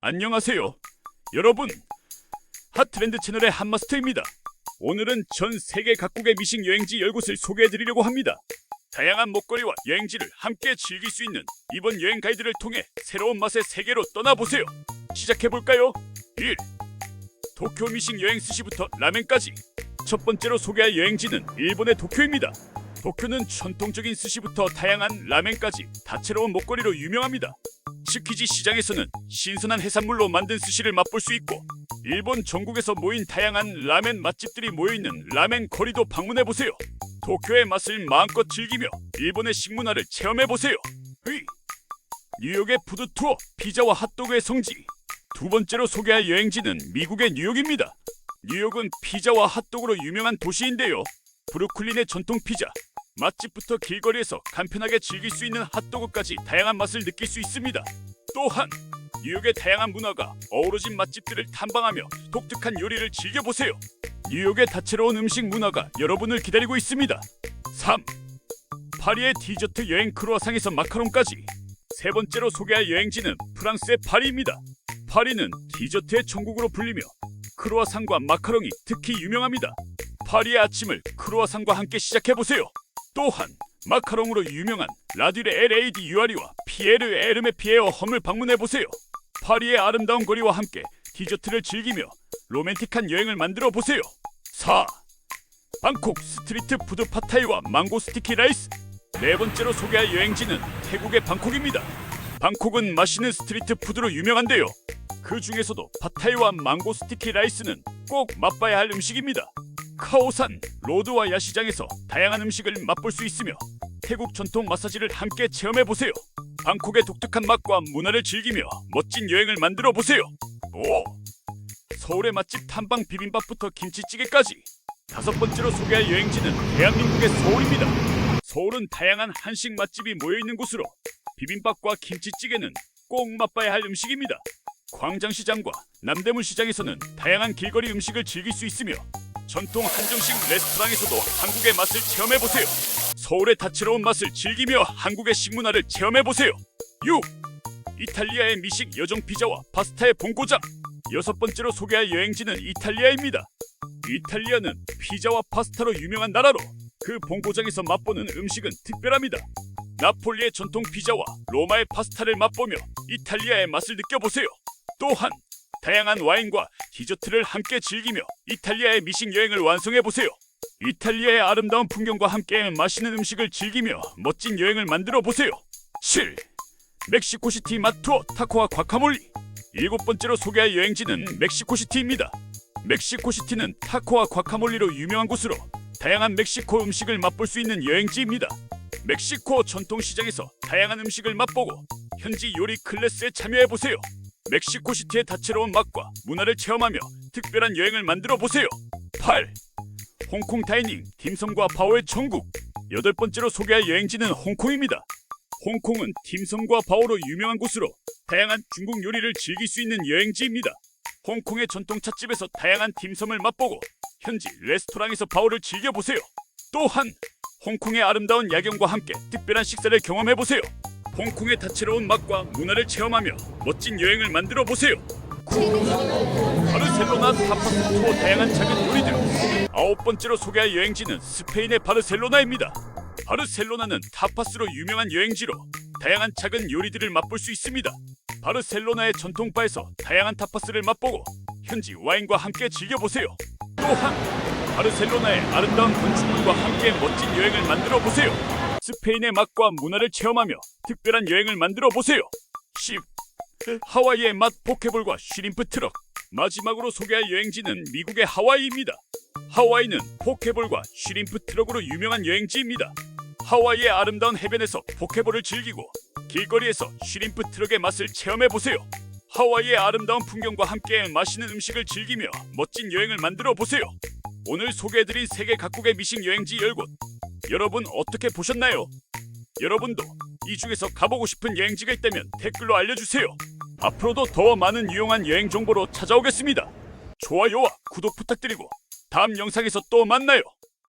안녕하세요. 여러분, 핫트렌드 채널의 한마스터입니다. 오늘은 전 세계 각국의 미식 여행지 10곳을 소개해드리려고 합니다. 다양한 먹거리와 여행지를 함께 즐길 수 있는 이번 여행 가이드를 통해 새로운 맛의 세계로 떠나보세요. 시작해볼까요? 1. 도쿄 미식 여행 스시부터 라멘까지 첫 번째로 소개할 여행지는 일본의 도쿄입니다. 도쿄는 전통적인 스시부터 다양한 라멘까지 다채로운 먹거리로 유명합니다. 츠키지 시장에서는 신선한 해산물로 만든 스시를 맛볼 수 있고 일본 전국에서 모인 다양한 라멘 맛집들이 모여있는 라멘 거리도 방문해 보세요. 도쿄의 맛을 마음껏 즐기며 일본의 식문화를 체험해 보세요. 뉴욕의 푸드 투어, 피자와 핫도그의 성지. 두 번째로 소개할 여행지는 미국의 뉴욕입니다. 뉴욕은 피자와 핫도그로 유명한 도시인데요. 브루클린의 전통 피자, 맛집부터 길거리에서 간편하게 즐길 수 있는 핫도그까지 다양한 맛을 느낄 수 있습니다. 또한 뉴욕의 다양한 문화가 어우러진 맛집들을 탐방하며 독특한 요리를 즐겨보세요. 뉴욕의 다채로운 음식 문화가 여러분을 기다리고 있습니다. 3. 파리의 디저트 여행 크루아상에서 마카롱까지 세 번째로 소개할 여행지는 프랑스의 파리입니다. 파리는 디저트의 천국으로 불리며 크루아상과 마카롱이 특히 유명합니다. 파리의 아침을 크루아상과 함께 시작해보세요. 또한 마카롱으로 유명한 라듈의 LAD 유아리와 피에르 에르메 피에어 험을 방문해 보세요. 파리의 아름다운 거리와 함께 디저트를 즐기며 로맨틱한 여행을 만들어 보세요. 4. 방콕 스트리트 푸드 파타이와 망고 스티키 라이스 네 번째로 소개할 여행지는 태국의 방콕입니다. 방콕은 맛있는 스트리트 푸드로 유명한데요. 그 중에서도 파타이와 망고 스티키 라이스는 꼭 맛봐야 할 음식입니다. 카오산 로드와 야 시장에서 다양한 음식을 맛볼 수 있으며 태국 전통 마사지를 함께 체험해 보세요. 방콕의 독특한 맛과 문화를 즐기며 멋진 여행을 만들어 보세요. 5. 서울의 맛집 탐방 비빔밥부터 김치찌개까지 다섯 번째로 소개할 여행지는 대한민국의 서울입니다. 서울은 다양한 한식 맛집이 모여 있는 곳으로 비빔밥과 김치찌개는 꼭 맛봐야 할 음식입니다. 광장시장과 남대문 시장에서는 다양한 길거리 음식을 즐길 수 있으며 전통 한정식 레스토랑에서도 한국의 맛을 체험해 보세요. 서울의 다채로운 맛을 즐기며 한국의 식문화를 체험해 보세요. 6. 이탈리아의 미식 여정 피자와 파스타의 본고장. 여섯 번째로 소개할 여행지는 이탈리아입니다. 이탈리아는 피자와 파스타로 유명한 나라로 그 본고장에서 맛보는 음식은 특별합니다. 나폴리의 전통 피자와 로마의 파스타를 맛보며 이탈리아의 맛을 느껴보세요. 또한 다양한 와인과 디저트를 함께 즐기며 이탈리아의 미식 여행을 완성해 보세요. 이탈리아의 아름다운 풍경과 함께 맛있는 음식을 즐기며 멋진 여행을 만들어 보세요. 7. 멕시코시티 맛 투어 타코와 과카몰리. 일곱 번째로 소개할 여행지는 멕시코시티입니다. 멕시코시티는 타코와 과카몰리로 유명한 곳으로 다양한 멕시코 음식을 맛볼 수 있는 여행지입니다. 멕시코 전통시장에서 다양한 음식을 맛보고 현지 요리 클래스에 참여해 보세요. 멕시코시티의 다채로운 맛과 문화를 체험하며 특별한 여행을 만들어 보세요. 8. 홍콩 다이닝 딤섬과 바오의 천국. 여덟 번째로 소개할 여행지는 홍콩입니다. 홍콩은 딤섬과 바오로 유명한 곳으로 다양한 중국 요리를 즐길 수 있는 여행지입니다. 홍콩의 전통 찻집에서 다양한 딤섬을 맛보고 현지 레스토랑에서 바오를 즐겨보세요. 또한 홍콩의 아름다운 야경과 함께 특별한 식사를 경험해 보세요. 홍콩의 다채로운 맛과 문화를 체험하며 멋진 여행을 만들어 보세요. 바르셀로나 타파스 투어 다양한 작은 요리들. 아홉 번째로 소개할 여행지는 스페인의 바르셀로나입니다. 바르셀로나는 타파스로 유명한 여행지로 다양한 작은 요리들을 맛볼 수 있습니다. 바르셀로나의 전통바에서 다양한 타파스를 맛보고 현지 와인과 함께 즐겨보세요. 또한 바르셀로나의 아름다운 건축물과 함께 멋진 여행을 만들어 보세요. 스페인의 맛과 문화를 체험하며 특별한 여행을 만들어 보세요. 10. 하와이의 맛 포케볼과 쉬림프 트럭. 마지막으로 소개할 여행지는 미국의 하와이입니다. 하와이는 포케볼과 쉬림프 트럭으로 유명한 여행지입니다. 하와이의 아름다운 해변에서 포케볼을 즐기고 길거리에서 쉬림프 트럭의 맛을 체험해 보세요. 하와이의 아름다운 풍경과 함께 맛있는 음식을 즐기며 멋진 여행을 만들어 보세요. 오늘 소개해드린 세계 각국의 미식 여행지 10곳. 여러분 어떻게 보셨나요? 여러분도 이 중에서 가보고 싶은 여행지가 있다면 댓글로 알려주세요. 앞으로도 더 많은 유용한 여행 정보로 찾아오겠습니다. 좋아요와 구독 부탁드리고 다음 영상에서 또 만나요.